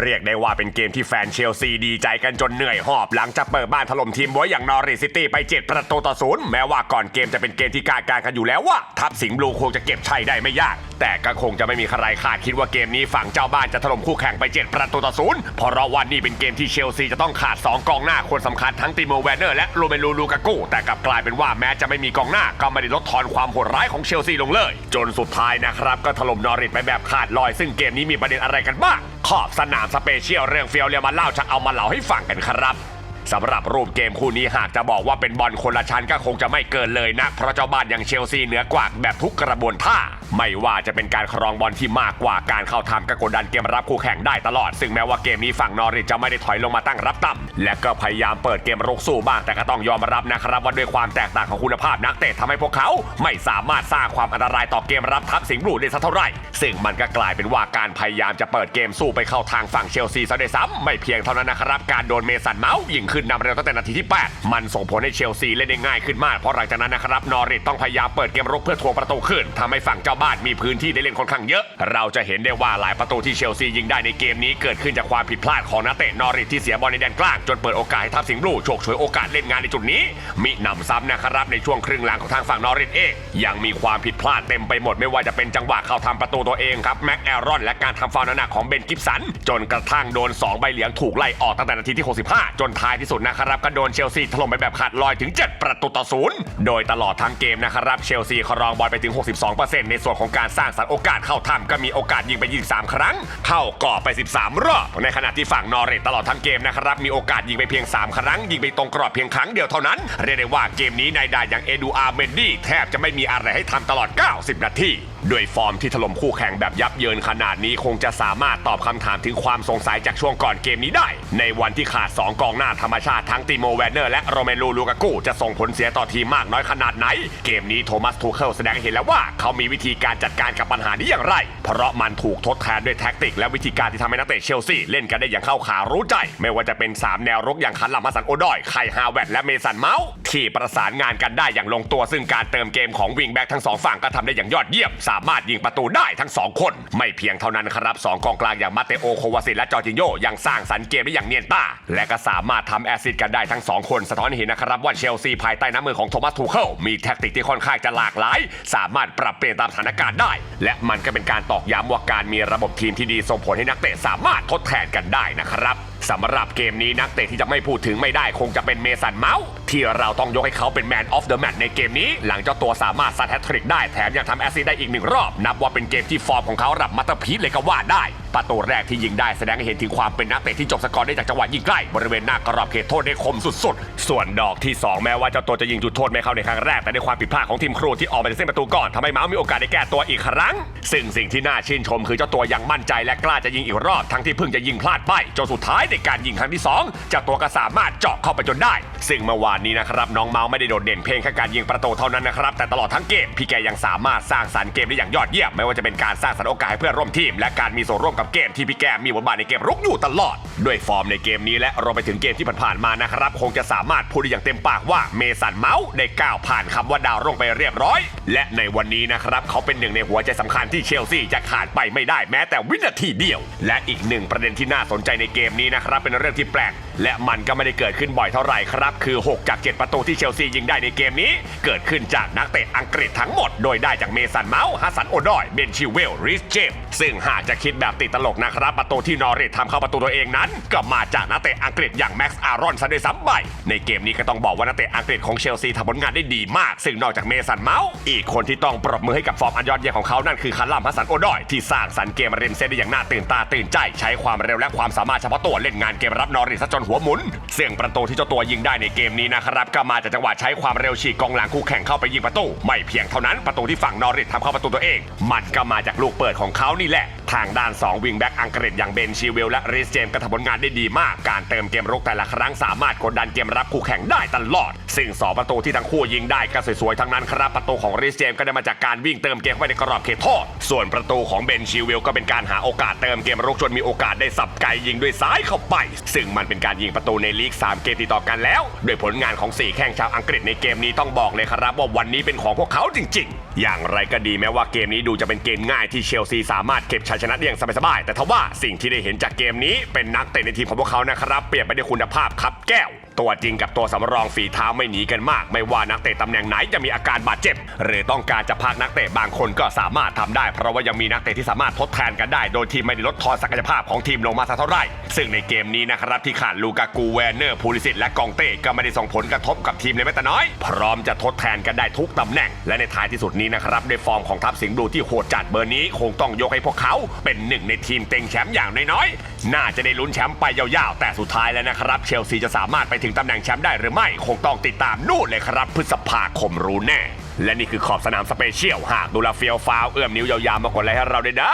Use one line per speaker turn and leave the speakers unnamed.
เรียกได้ว่าเป็นเกมที่แฟนเชลซีดีใจกันจนเหนื่อยหอบ หลังจากเปิดบ้านถล่มทีมบวยอย่างนอริซิตี้ไป 7 ประตูต่อศูนย์แม้ว่าก่อนเกมจะเป็นเกมที่การการกันอยู่แล้วว่า ทัพสิงห์บลูคงจะเก็บชัยได้ไม่ยาก แต่ก็คงจะไม่มีใครคาดคิดว่าเกมนี้ฝั่งเจ้าบ้านจะถล่มคู่แข่งไป 7 ประตูต่อศูนย์เพราะว่านี่เป็นเกมที่เชลซีจะต้องขาด 2 กองหน้าคนสำคัญทั้งติโมแวนเนอร์และโรเมลูลูกากูแต่กลับกลายเป็นว่าแม้จะไม่มีกองหน้าก็ไม่ได้ลดทอนความโหดร้ายของเชลซีลงเลย จนสุดท้ายนะครับก็ถล่มนอริทไปแบบขาดลอย ซึ่งเกมนี้มีประเด็นอะไรกันบ้างขอบสนามสเปเชียลเรื่องเฟียวเรียมาเล่าจะเอามาเล่าให้ฟังกันครับสำหรับรูปเกมคู่นี้หากจะบอกว่าเป็นบอลคนละชั้นก็คงจะไม่เกินเลยนะ เพราะเจ้าบ้านอย่างเชลซีเหนือกว่าแบบทุกกระบวนท่า ไม่ว่าจะเป็นการครองบอลที่มากกว่าการเข้าทำก็กดดันเกมรับคู่แข่งได้ตลอด ซึ่งแม้ว่าเกมนี้ฝั่งนอริจะไม่ได้ถอยลงมาตั้งรับต่ำและก็พยายามเปิดเกมรุกสู้บ้างแต่ก็ต้องยอมรับนะครับว่าด้วยความแตกต่างของคุณภาพนักเตะทำให้พวกเขาไม่สามารถสร้างความอันตรายต่อเกมรับทัพสิงห์บลูได้สักเท่าไหร่ ซึ่งมันก็กลายเป็นว่าการพยายามจะเปิดเกมสู้ไปเข้าทางฝั่งเชลซีซะด้วยซ้ำไม่เพียงเท่านั้นนะครับการโดนเมสันเมาส์ยิงขึ้นนำเร็วตั้งแต่นาทีที่ 8 มันส่งผลให้เชลซีเล่นได้ง่ายขึ้นมากเพราะหลังจากนั้นนะครับนอริต้องพยายามเปิดเกมรุกเพื่อทวงประตูขึ้นทำให้ฝั่งเจ้าบ้านมีพื้นที่ได้เล่นค่อนข้างเยอะ เราจะเห็นได้ว่าหลายประตูที่เชลซียิงได้ในเกมนี้เกิดขึ้นจากความผิดพลาดของนักเตะนอริทที่เสียบอลในแดนกลางจนเปิดโอกาสให้ทัพสิงห์บลูโฉกฉวยโอกาสเล่นงานในจุดนี้ มิหนำซ้ำนะครับในช่วงครึ่งหลังของทางฝั่งนอริทเองยังมีความผิดพลาดเต็มไปหมดไม่ว่าจะเป็นจังหวะเข้าทำประตูตัวเองครับแม็กแอรอนและการทำฟาวล์หนักของเบนกิฟสัน จนกระทั่งโดน 2 ใบเหลืองถูกไล่ออกตั้งแต่นาทีที่ 65 จนท้ายที่สุดนะครับก็โดนเชลซีถล่มไปแบบขาดลอยถึง 7 ประตูต่อศูนย์โดยตลอดทั้งเกมนะครับเชลซีครองบอลไปถึง 62%ในส่วนของการสร้างสรรค์โอกาสเข้าทำก็มีโอกาสยิงไป 23 ครั้ง เข้ากรอบไป 13 รอบ ในขณะที่ฝั่งนอริทตลอดทั้งเกมนะครับ มีโอกาสยิงไปเพียง 3 ครั้ง ยิงไปตรงกรอบเพียงครั้งเดียวเท่านั้น เรียกได้ว่าเกมนี้นายดาอย่างเอดูอาร์เมนดี้แทบจะไม่มีอะไรให้ทำตลอด 90 นาทีด้วยฟอร์มที่ถล่มคู่แข่งแบบยับเยินขนาดนี้คงจะสามารถตอบคำถามถึงความสงสัยจากช่วงก่อนเกมนี้ได้ ในวันที่ขาด 2 กองหน้าธรรมชาติทั้งติโมแวนเนอร์และโรเมลูลูกากูจะส่งผลเสียต่อทีมมากน้อยขนาดไหน เกมนี้โทมัสทูเคิลแสดงเห็นแล้วว่า เขามีวิธีการจัดการกับปัญหานี้อย่างไร เพราะมันถูกทดแทนด้วยแท็กติกและวิธีการที่ทำให้นักเตะเชลซีเล่นกันได้อย่างเข้าขารู้ใจ ไม่ว่าจะเป็น 3 แนวรุกอย่างคันลัมฮัสสันโอดอยไคฮาเวตและเมสันเมาส์ ที่ประสานงานกันได้อย่างลงตัวซึ่งการเติมเกมของวิงแบ็กทั้งสองฝั่งก็ทำได้อย่างยอดเยี่ยม สามารถยิงประตูได้ทั้งสองคน ไม่เพียงเท่านั้นครับสองกองกลางอย่างมาเตโอโควาซิและจอร์จิโยยังสร้างสรรค์เกมได้อย่างเนียนตาและก็สามารถทำแอซิสต์กันได้ทั้งสองคนสะท้อนเห็นนะครับว่าเชลซีภายใต้น้ำมือของโทมัสทูเคิลมีแท็กติกที่ค่อนข้างจะหลากหลาย สามารถปรับเปลี่ยนตามสถานการณ์ได้ และมันก็เป็นการตอกย้ำว่าการมีระบบทีมที่ดีส่งผลให้นักเตะสามารถทดแทนกันได้นะครับสำหรับเกมนี้นักเตะที่จะไม่พูดถึงไม่ได้คงจะเป็นเมสันเมาส์ ที่เราต้องยกให้เขาเป็นแมนออฟเดอะแมตช์ในเกมนี้ หลังเจ้าตัวสามารถซัดแฮตทริกได้แถมยังทำแอสซิสต์ได้อีกหนึ่งรอบ นับว่าเป็นเกมที่ฟอร์มของเขาระดับมาตรพีเลยก็ว่าได้ ประตูแรกที่ยิงได้แสดงให้เห็นถึงความเป็นนักเตะที่จบสกอร์ได้จากจังหวะยิงใกล้บริเวณหน้ากรอบเขตโทษได้คมสุดๆ ส่วนดอกที่ 2 แม้ว่าเจ้าตัวจะยิงจุดโทษไม่เข้าในครั้งแรกแต่ด้วยความผิดพลาดของทีมครูที่ออกมาจากเส้นประตูก่อนทำให้เมาส์มีโอกาสได้แก้ตัวอีกครั้ง ซึ่งสิ่งที่น่าชื่นชมคือเจ้าตัวยังมั่นใจและกล้าจะยิงอีกรอบทั้งที่เพิ่งจะยิงพลาดไปจนสุดท้ายในการยิงครั้งที่สองเจ้าตัวก็สามารถเจาะเข้าไปจนได้ ซึ่งเมื่อวานนี้นะครับน้องเมาส์ไม่ได้โดดเด่นเพียงแค่การยิงประตูเท่านั้นนะครับแต่ตลอดทั้งเกมพี่แกยังสามารถสร้างสรรค์เกมได้อย่างยอดเยี่ยมไม่ว่าจะเป็นการสร้างสรรค์โอกาสให้เพื่อนร่วมทีม และการมีส่วนร่วมกับเกมที่พี่แกมีบทบาทในเกมรุกอยู่ตลอด ด้วยฟอร์มในเกมนี้และรวมไปถึงเกมที่ผ่านๆมานะครับคงจะสามารถพูดได้อย่างเต็มปากว่าเมสันเมาส์ได้ก้าวผ่านคำว่าดาวรุ่งไปเรียบร้อย และในวันนี้นะครับเขาเป็นหนึ่งในหัวใจสำคัญที่เชลซีจะขาดไปไม่ได้แม้แต่วินาทีเดียว และอีกหนึ่งประเด็นที่น่าสนใจในเกมนี้นะครับเป็นเรื่องที่แปลก และมันก็ไม่ได้เกิดขึ้นบ่อยเท่าไหร่ครับ คือ 6 จาก 7 ประตูที่เชลซียิงได้ในเกมนี้ เกิดขึ้นจากนักเตะอังกฤษทั้งหมด โดยได้จากเมสันเมาส์ฮัสันโอดอย เบนชิเวล ริสเจมซึ่งหากจะคิดแบบติดตลกนะครับ ประตูที่นอริททำเข้าประตูตัวเองนั้น ก็มาจากนักเตะอังกฤษอย่างแม็กซ์อารอนซะด้วยซ้ำไปในเกมนี้ก็ต้องบอกว่านักเตะอังกฤษของเชลซีทำผลงานได้ดีมาก ซึ่งนอกจากเมสันเมาส์อีกคนที่ต้องปรบมือให้กับฟอร์มอันยอดเยี่ยมของเขานั่นคือคาร์ลัมฮัสันโอดอยที่สร้างสรรค์เกมริมเส้นได้อย่างน่าตื่นตาตื่นใจ ใช้ความเร็วและความสามารถเฉพาะตัวเล่นงานเกมรับนอริทซะจนหัวหมุน เสี่ยงประตูที่เจ้าตัวยิงได้ในเกมนี้นะครับก็มาจากจังหวะใช้ความเร็วฉีกกองหลังคู่แข่งเข้าไปยิงประตู ไม่เพียงเท่านั้นประตูที่ฝั่งนอริททำเข้าประตูตัวเอง มันก็มาจากลูกเปิดของเขานี่แหละ ทางด้าน 2 วิงแบ็กอังกฤษอย่างเบนชีเวลและริสเจมก็ทำผลงานได้ดีมาก การเติมเกมรุกแต่ละครั้งสามารถกดดันเกมรับคู่แข่งได้ตลอด ซึ่งสองประตูที่ทั้งคู่ยิงได้ก็สวยๆทั้งนั้นครับประตูของริสเจมก็ได้มาจากการวิ่งเติมเกมเข้าไปในกรอบเขตโทษส่วนประตูของเบนชีเวลก็เป็นการหาโอกาสเติมเกมรุกจนมีโอกาสได้สับไกยิงด้วยซ้ายเข้าไป ซึ่งมันเป็นการยิงประตูในลีก 3 เกมติดต่อกันแล้ว ด้วยผลงานของ 4 แข้งชาวอังกฤษในเกมนี้ต้องบอกเลยครับว่าวันนี้เป็นของพวกเขาจริง ๆ อย่างไรก็ดีแม้ว่าเกมนี้ดูจะเป็นเกมง่ายที่เชลซีสามารถเก็บชัยชนะได้อย่างสบายๆแต่ทว่าสิ่งที่ได้เห็นจากเกมนี้เป็นนักเตะในทีมของพวกเขานะครับเปรียบไปด้วยคุณภาพครับแก้ว ตัวจริงกับตัวสำรองฝีเท้าไม่หนีกันมาก ไม่ว่านักเตะตำแหน่งไหนจะมีอาการบาดเจ็บ หรือต้องการจะพักนักเตะบางคนก็สามารถทำได้ เพราะว่ายังมีนักเตะที่สามารถทดแทนกันได้ โดยที่ไม่ได้ลดทอนศักยภาพของทีมลงมาสักเท่าไหร่ซึ่งในเกมนี้นะครับที่ขาดลูกากูแวนเนอร์พูลิสิตและกองเต้ก็ไม่ได้ส่งผลกระทบกับทีมเลยแม้แต่น้อย พร้อมจะทดแทนกันได้ทุกตำแหน่ง และในท้ายที่สุดนี้นะครับในฟอร์มของทัพสิงห์บลูที่โหดจัดเบอร์นี้คงต้องยกให้พวกเขาเป็นหนึ่งในทีมเต็งแชมป์อย่างน้อยๆ น่าจะได้ลุ้นแชมป์ไปยาวๆ แต่สุดท้ายแล้วนะครับเชลซีจะสามารถไปถึงตำแหน่งแชมป์ได้หรือไม่คงต้องติดตามนู่นเลยครับพฤษภาคมรู้แน่ และนี่คือขอบสนามสเปเชียลหากดูลาเฟียวฟาวเอื้อมนิ้วยาวๆมากดไลค์ให้เราด้วยนะ